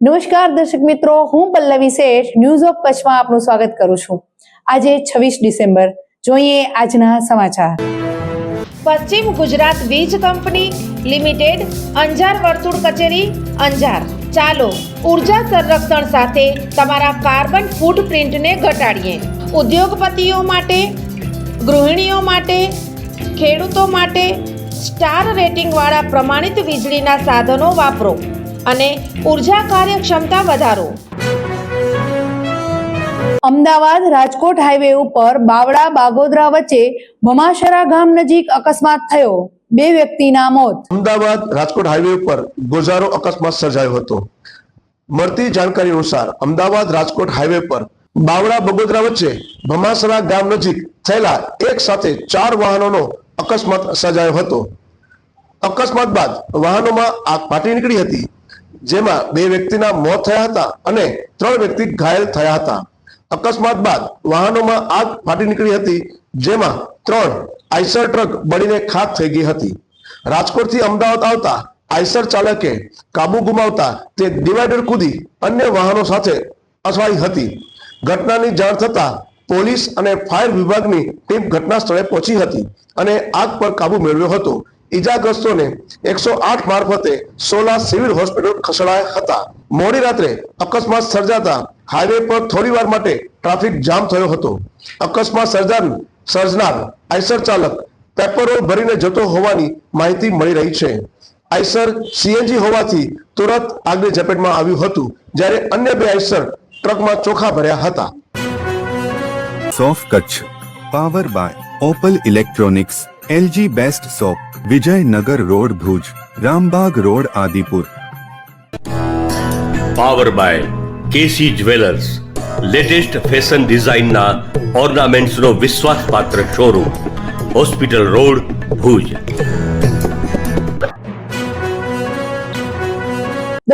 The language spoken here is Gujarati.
નમસ્કાર દર્શક મિત્રો, હું પલ્લવી શેઠ ન્યૂઝ ઓફ કચ્છમાં આપનું સ્વાગત કરું છું. આજે છવ્વીસ ડિસેમ્બર, જોઈએ આજના સમાચાર. પશ્ચિમ ગુજરાત વીજ કંપની લિમિટેડ, અંજાર વર્તુળ કચેરી, અંજાર. ચાલો, ઊર્જા સંરક્ષણ સાથે તમારા કાર્બન ફૂટપ્રિન્ટને ઘટાડીએ. ઉદ્યોગપતિઓ માટે, ગૃહિણીઓ માટે, ખેડૂતો માટે સ્ટાર રેટિંગવાળા પ્રમાણિત વીજળીના સાધનો વાપરો અને ઊર્જા કાર્યક્ષમતા વધારો. અમદાવાદ રાજકોટ હાઈવે ઉપર બાવડા બાગોદરા વચ્ચે ભમાશરા ગામ નજીક અકસ્માત થયો. બે વ્યક્તિના મોત. અમદાવાદ રાજકોટ હાઈવે ઉપર ગોઝારો અકસ્માત સર્જાયો હતો. મળતી જાણકારી અનુસાર અમદાવાદ રાજકોટ હાઈવે પર બાવડા બગોદરા વચ્ચે ભમાસરા ગામ નજીક થયેલા એક સાથે ચાર વાહનોનો અકસ્માત સર્જાયો હતો. અકસ્માત બાદ વાહનોમાં આગ ફાટી નીકળી હતી, જેમાં બે વ્યક્તિના મોત થયા હતા અને ત્રણ વ્યક્તિ ઘાયલ થયા હતા. અકસ્માત બાદ વાહનોમાં આગ ફાટી નીકળી હતી, જેમાં ત્રણ આઈસર ટ્રક બળીને ખાક થઈ ગઈ હતી. રાજકોટથી અમદાવાદ આવતા આઈસર ચાલકે કાબુ ગુમાવતા તે ડિવાઈડર કૂદી અન્ય વાહનો સાથે અથવાઈ હતી. ઘટનાની જાણ થતા પોલીસ અને ફાયર વિભાગની ટીમ ઘટના સ્થળે પહોંચી હતી અને આગ પર કાબુ મેળવ્યો હતો. ઈજાગ્રસ્તોને એકસો આઠ મારફતે સોલા સિવિલ હોસ્પિટલ ખસેડાયા હતા. મોડી રાત્રે અકસ્માત સર્જાતા હાઈવે પર થોડીવાર માટે ટ્રાફિક જામ થયો હતો. અકસ્માત સર્જાન સર્જનાર આઈસર ચાલક પેપરોલ ભરીને જતો હોવાની માહિતી મળી રહી છે. આઈસર સીએનજી હોવાથી તુરંત આગની ઝપેટમાં આવ્યું હતું, જ્યારે અન્ય બે આઈસર ટ્રકમાં ચોખા ભર્યા હતા. સોફ Kutch. Power by Opal electronics LG best shop Vijaynagar road Bhuj Rambag road Adipur power by KC jewellers latest fashion ડિઝાઇનના ઓર્નામેન્ટ્સનો વિશ્વાસપાત્ર શોરૂમ હોસ્પિટલ રોડ ભુજ